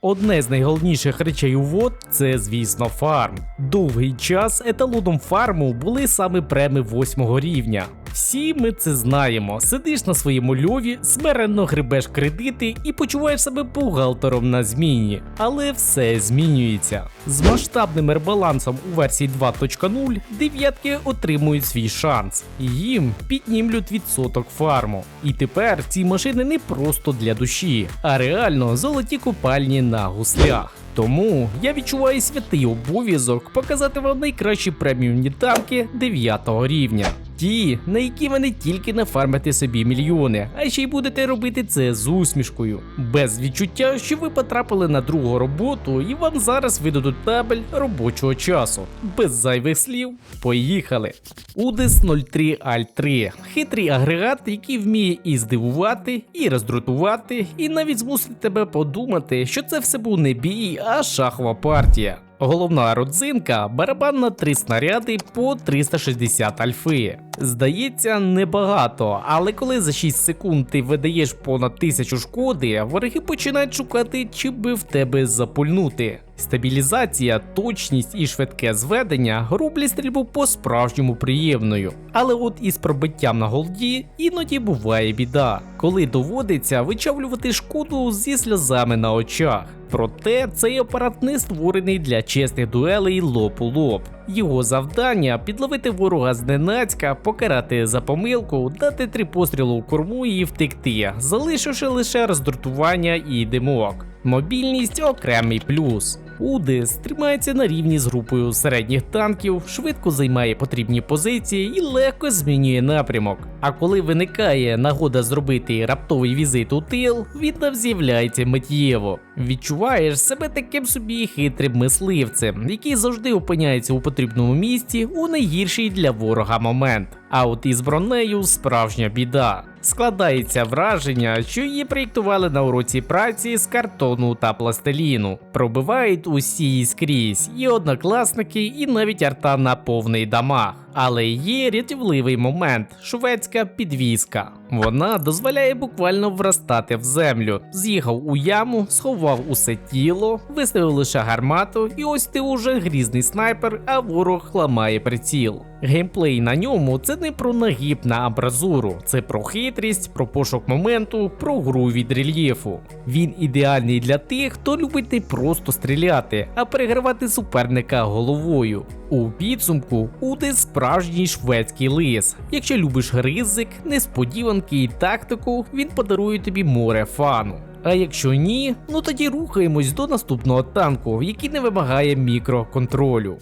Одне з найголовніших речей у ВОД це, звісно, фарм. Довгий час еталоном фарму були саме преми 8 рівня. Всі ми це знаємо. Сидиш на своєму льові, смиренно грибеш кредити і почуваєш себе бухгалтером на зміні. Але все змінюється. З масштабним ребалансом у версії 2.0 дев'ятки отримують свій шанс. Їм піднімлють відсоток фарму. І тепер ці машини не просто для душі, а реально золоті купальні на гуслях. Тому я відчуваю святий обов'язок показати вам найкращі преміумні танки 9 рівня. Ті, на які ви не тільки нафармите собі мільйони, а ще й будете робити це з усмішкою, без відчуття, що ви потрапили на другу роботу і вам зараз видадуть табель робочого часу. Без зайвих слів, поїхали. Удис 03 Аль 3 хитрий агрегат, який вміє і здивувати, і роздратувати, і навіть змусити тебе подумати, що це все був не бій, а шахова партія. Головна родзинка барабан на 3 снаряди по 360 альфи. Здається, небагато, але коли за 6 секунд ти видаєш понад 1000 шкоди, вороги починають шукати, чи би в тебе запульнути. Стабілізація, точність і швидке зведення роблять стрільбу по-справжньому приємною. Але от із пробиттям на голді іноді буває біда, коли доводиться вичавлювати шкоду зі сльозами на очах. Проте цей апарат не створений для чесних дуелей лоб у лоб. Його завдання підловити ворога зненацька, покарати за помилку, дати три постріли у корму і втекти, залишивши лише роздратування і димок. Мобільність окремий плюс. Удис тримається на рівні з групою середніх танків, швидко займає потрібні позиції і легко змінює напрямок. А коли виникає нагода зробити раптовий візит у тил, він там з'являється миттєво. Відчуваєш себе таким собі хитрим мисливцем, який завжди опиняється у потрібному місці у найгірший для ворога момент. А от із бронею справжня біда. Складається враження, що її проєктували на уроці праці з картону та пластиліну. Пробивають усі скрізь, і однокласники, і навіть арта на повний дамаг. Але є рятівливий момент шведська підвізка. Вона дозволяє буквально вростати в землю. З'їхав у яму, сховав усе тіло, виставив лише гармату, і ось ти уже грізний снайпер, а ворог ламає приціл. Геймплей на ньому це не про нагіб на абразуру, це про хитрість, про пошук моменту, про гру від рельєфу. Він ідеальний для тих, хто любить не просто стріляти, а перегравати суперника головою. У підсумку Уди справжній шведський лис. Якщо любиш ризик, несподіванки і тактику, він подарує тобі море фану. А якщо ні, ну тоді рухаємось до наступного танку, який не вимагає мікроконтролю.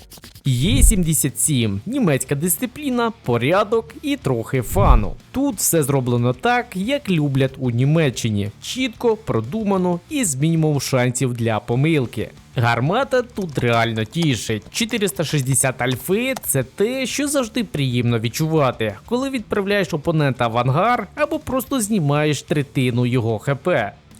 Є77 німецька дисципліна, порядок і трохи фану. Тут все зроблено так, як люблять у Німеччині: чітко, продумано і з мінімум шансів для помилки. Гармата тут реально тішить. 460 альфи це те, що завжди приємно відчувати, коли відправляєш опонента в ангар або просто знімаєш третину його хп.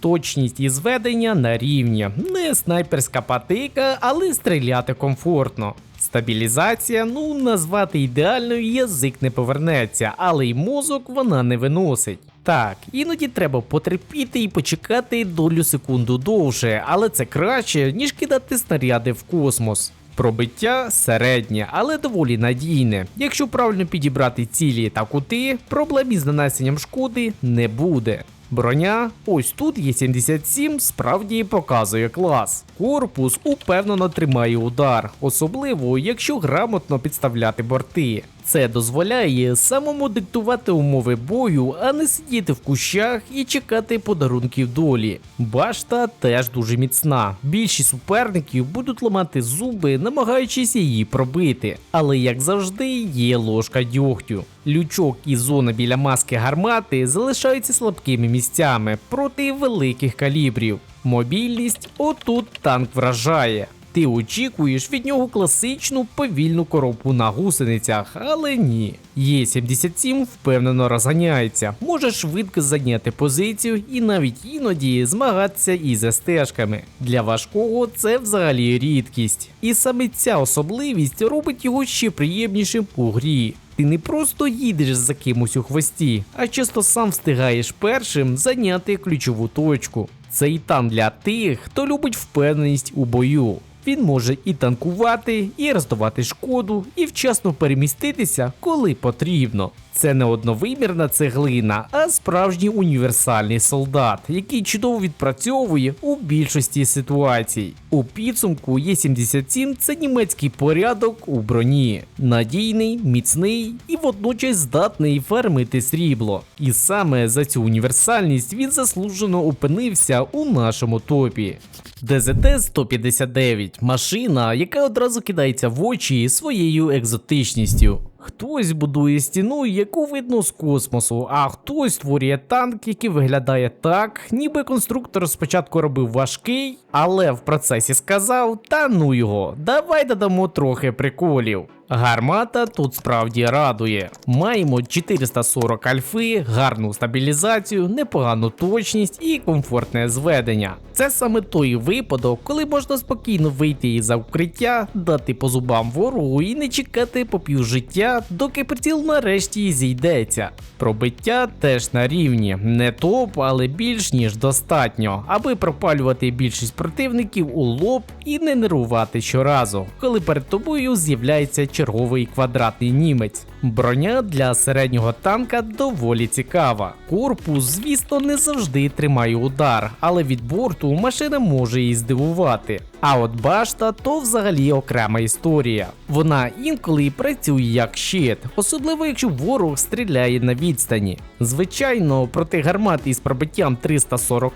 Точність і зведення на рівні, не снайперська патика, але стріляти комфортно. Стабілізація, ну назвати ідеальною язик не повернеться, але й мозок вона не виносить. Так, іноді треба потерпіти і почекати долю секунду довше, але це краще, ніж кидати снаряди в космос. Пробиття середнє, але доволі надійне. Якщо правильно підібрати цілі та кути, проблем із нанесенням шкоди не буде. Броня, ось тут є 77, справді показує клас. Корпус упевнено тримає удар, особливо якщо грамотно підставляти борти. Це дозволяє самому диктувати умови бою, а не сидіти в кущах і чекати подарунків долі. Башта теж дуже міцна. Більшість суперників будуть ламати зуби, намагаючись її пробити. Але як завжди, є ложка дьогтю. Лючок і зона біля маски гармати залишаються слабкими місцями проти великих калібрів. Мобільність отут танк вражає. Ти очікуєш від нього класичну повільну коробку на гусеницях, але ні. Є77 впевнено розганяється, може швидко зайняти позицію і навіть іноді змагатися із стежками. Для важкого це взагалі рідкість. І саме ця особливість робить його ще приємнішим у грі. Ти не просто їдеш за кимось у хвості, а часто сам встигаєш першим зайняти ключову точку. Цей танк для тих, хто любить впевненість у бою. Він може і танкувати, і роздавати шкоду, і вчасно переміститися, коли потрібно. Це не одновимірна цеглина, а справжній універсальний солдат, який чудово відпрацьовує у більшості ситуацій. У підсумку Є-77 це німецький порядок у броні, надійний, міцний і водночас здатний фермити срібло. І саме за цю універсальність він заслужено опинився у нашому топі. ДЗТ-159 машина, яка одразу кидається в очі своєю екзотичністю. Хтось будує стіну, яку видно з космосу, а хтось створює танк, який виглядає так, ніби конструктор спочатку робив важкий, але в процесі сказав: та ну його, давай додамо трохи приколів. Гармата тут справді радує. Маємо 440 альфи, гарну стабілізацію, непогану точність і комфортне зведення. Це саме той випадок, коли можна спокійно вийти із за укриття, дати по зубам ворогу і не чекати по півжиття, доки приціл нарешті зійдеться. Пробиття теж на рівні, не топ, але більш ніж достатньо, аби пропалювати більшість противників у лоб і не нервувати щоразу, коли перед тобою з'являється черговий квадратний німець. Броня для середнього танка доволі цікава. Корпус, звісно, не завжди тримає удар, але від борту машина може і здивувати. А от башта то взагалі окрема історія. Вона інколи працює як щит, особливо якщо ворог стріляє на відстані. Звичайно, проти гармат із пробиттям 340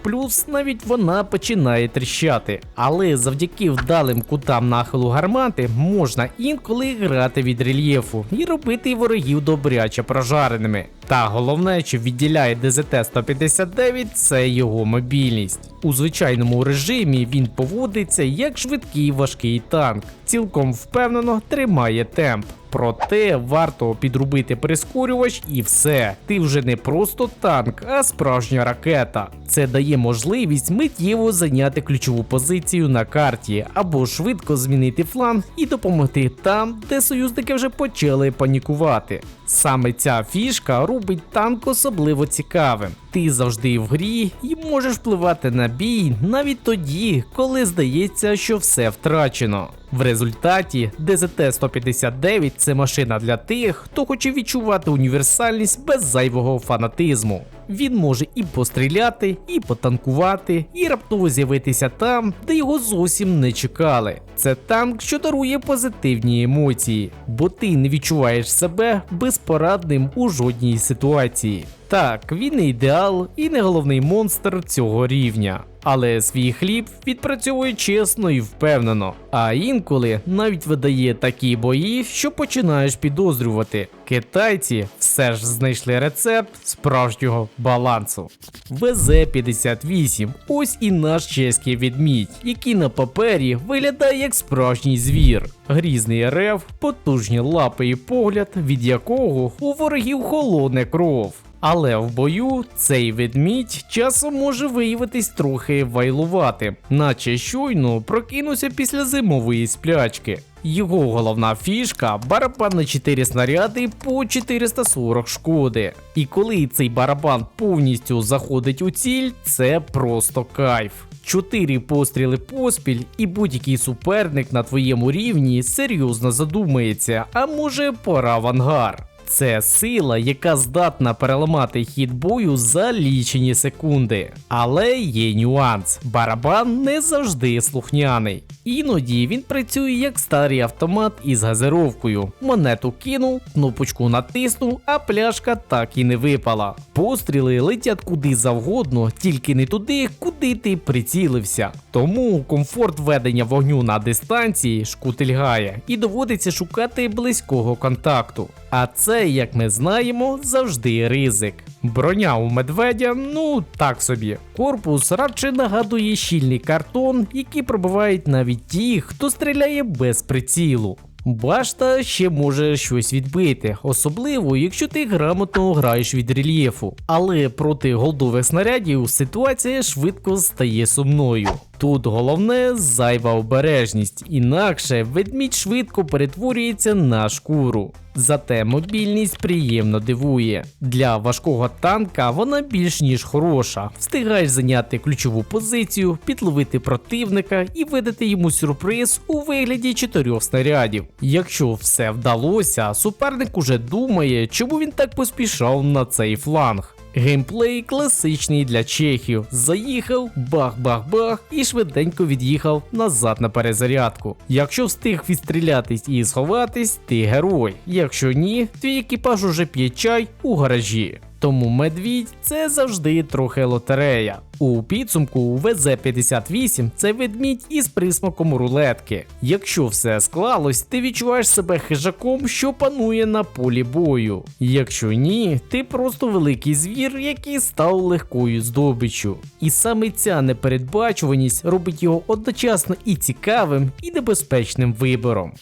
навіть вона починає тріщати. Але завдяки вдалим кутам нахилу гармати можна інколи грати від рельєфу і робити ворогів добряче прожареними. Та головне, що відділяє ДЗТ-159, це його мобільність. У звичайному режимі він поводиться як швидкий важкий танк, цілком впевнено тримає темп. Проте варто підрубити прискорювач і все. Ти вже не просто танк, а справжня ракета. Це дає можливість миттєво зайняти ключову позицію на карті або швидко змінити фланг і допомогти там, де союзники вже почали панікувати. Саме ця фішка робить танк особливо цікавим. Ти завжди в грі і можеш впливати на бій навіть тоді, коли здається, що все втрачено. В результаті ДЗТ-159 це машина для тих, хто хоче відчувати універсальність без зайвого фанатизму. Він може і постріляти, і потанкувати, і раптово з'явитися там, де його зовсім не чекали. Це танк, що дарує позитивні емоції, бо ти не відчуваєш себе безпорадним у жодній ситуації. Так, він не ідеал і не головний монстр цього рівня. Але свій хліб відпрацьовує чесно і впевнено. А інколи навіть видає такі бої, що починаєш підозрювати. Китайці все ж знайшли рецепт справжнього балансу. ВЗ-58 ось і наш чеський відмідь, який на папері виглядає як справжній звір. Грізний рев, потужні лапи і погляд, від якого у ворогів холодне кров. Але в бою цей ведмідь часом може виявитись трохи вайлувати, наче щойно прокинувся після зимової сплячки. Його головна фішка барабан на 4 снаряди по 440 шкоди. І коли цей барабан повністю заходить у ціль, це просто кайф. Чотири постріли поспіль, і будь-який суперник на твоєму рівні серйозно задумається, а може пора в ангар. Це сила, яка здатна переламати хід бою за лічені секунди. Але є нюанс: барабан не завжди слухняний. Іноді він працює як старий автомат із газировкою. Монету кинув, кнопочку натиснув, а пляшка так і не випала. Постріли летять куди завгодно, тільки не туди, куди ти прицілився. Тому комфорт ведення вогню на дистанції шкутильгає і доводиться шукати близького контакту. А це, як ми знаємо, завжди ризик. Броня у медведя, ну так собі. Корпус радше нагадує щільний картон, який пробивають навіть ті, хто стріляє без прицілу. Башта ще може щось відбити, особливо якщо ти грамотно граєш від рельєфу. Але проти голдових снарядів ситуація швидко стає сумною. Тут головне зайва обережність, інакше ведмідь швидко перетворюється на шкуру. Зате мобільність приємно дивує. Для важкого танка вона більш ніж хороша. Встигаєш зайняти ключову позицію, підловити противника і видати йому сюрприз у вигляді чотирьох снарядів. Якщо все вдалося, суперник уже думає, чому він так поспішав на цей фланг. Геймплей класичний для чехів. Заїхав, бах-бах-бах і швиденько від'їхав назад на перезарядку. Якщо встиг відстрілятись і сховатись, ти герой. Якщо ні, твій екіпаж уже п'є чай у гаражі. Тому медвідь це завжди трохи лотерея. У підсумку ВЗ-58 це ведмідь із присмаком рулетки. Якщо все склалось, ти відчуваєш себе хижаком, що панує на полі бою. Якщо ні, ти просто великий звір, який став легкою здобиччю. І саме ця непередбачуваність робить його одночасно і цікавим, і небезпечним вибором.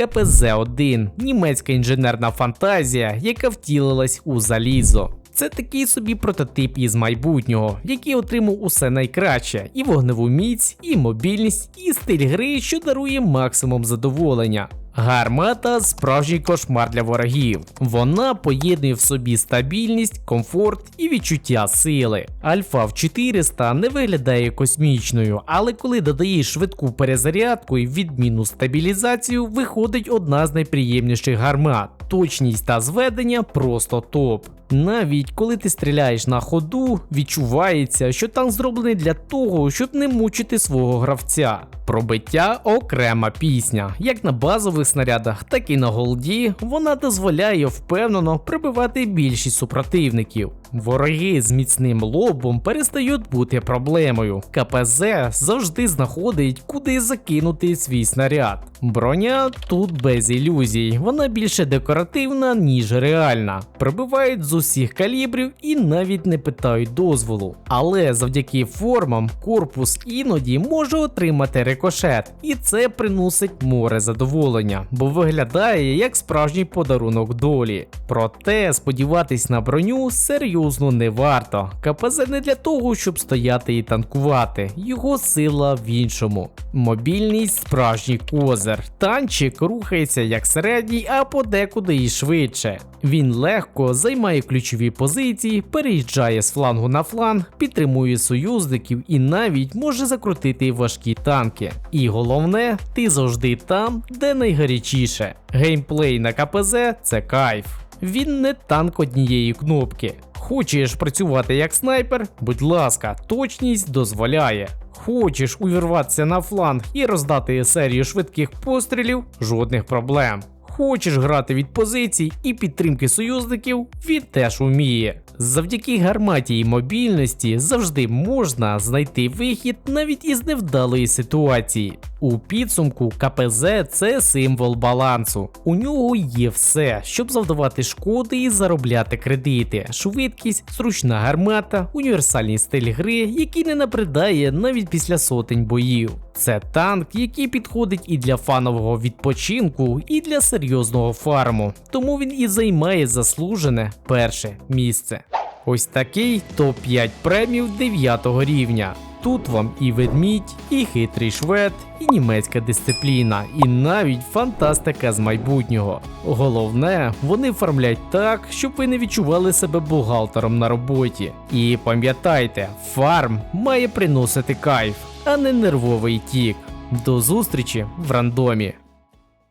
КПЗ-1 німецька інженерна фантазія, яка втілилась у залізо. Це такий собі прототип із майбутнього, який отримав усе найкраще: і вогневу міць, і мобільність, і стиль гри, що дарує максимум задоволення. Гармата справжній кошмар для ворогів. Вона поєднує в собі стабільність, комфорт і відчуття сили. Альфа в 400 не виглядає космічною, але коли додаєш швидку перезарядку і відмінну стабілізацію, виходить одна з найприємніших гармат. Точність та зведення просто топ. Навіть коли ти стріляєш на ходу, відчувається, що танк зроблений для того, щоб не мучити свого гравця. Пробиття окрема пісня. Як на базових снарядах, так і на голді, вона дозволяє впевнено прибивати більшість супротивників. Вороги з міцним лобом перестають бути проблемою. КПЗ завжди знаходить, куди закинути свій снаряд. Броня тут без ілюзій, вона більше декоративна, ніж реальна. Прибивають з усіх калібрів і навіть не питають дозволу. Але завдяки формам корпус іноді може отримати рикошет, і це приносить море задоволення, бо виглядає як справжній подарунок долі. Проте сподіватись на броню серйозно не варто. КПЗ не для того, щоб стояти і танкувати, його сила в іншому. Мобільність справжній козир. Танчик рухається як середній, а подекуди і швидше. Він легко займає ключові позиції, переїжджає з флангу на фланг, підтримує союзників і навіть може закрутити важкі танки. І головне, ти завжди там, де найгарячіше. Геймплей на КПЗ це кайф. Він не танк однієї кнопки. Хочеш працювати як снайпер? Будь ласка, точність дозволяє. Хочеш увірватися на фланг і роздати серію швидких пострілів? Жодних проблем. Хочеш грати від позицій і підтримки союзників, він теж уміє. Завдяки гарматі і мобільності завжди можна знайти вихід навіть із невдалої ситуації. У підсумку КПЗ це символ балансу. У нього є все, щоб завдавати шкоди і заробляти кредити, швидкість, зручна гармата, універсальний стиль гри, який не набридає навіть після сотень боїв. Це танк, який підходить і для фанового відпочинку, і для серйозного фарму, тому він і займає заслужене перше місце. Ось такий топ-5 премів 9 рівня. Тут вам і ведмідь, і хитрий швед, і німецька дисципліна, і навіть фантастика з майбутнього. Головне, вони оформлять так, щоб ви не відчували себе бухгалтером на роботі. І пам'ятайте, фарм має приносити кайф, а не нервовий тік. До зустрічі в рандомі.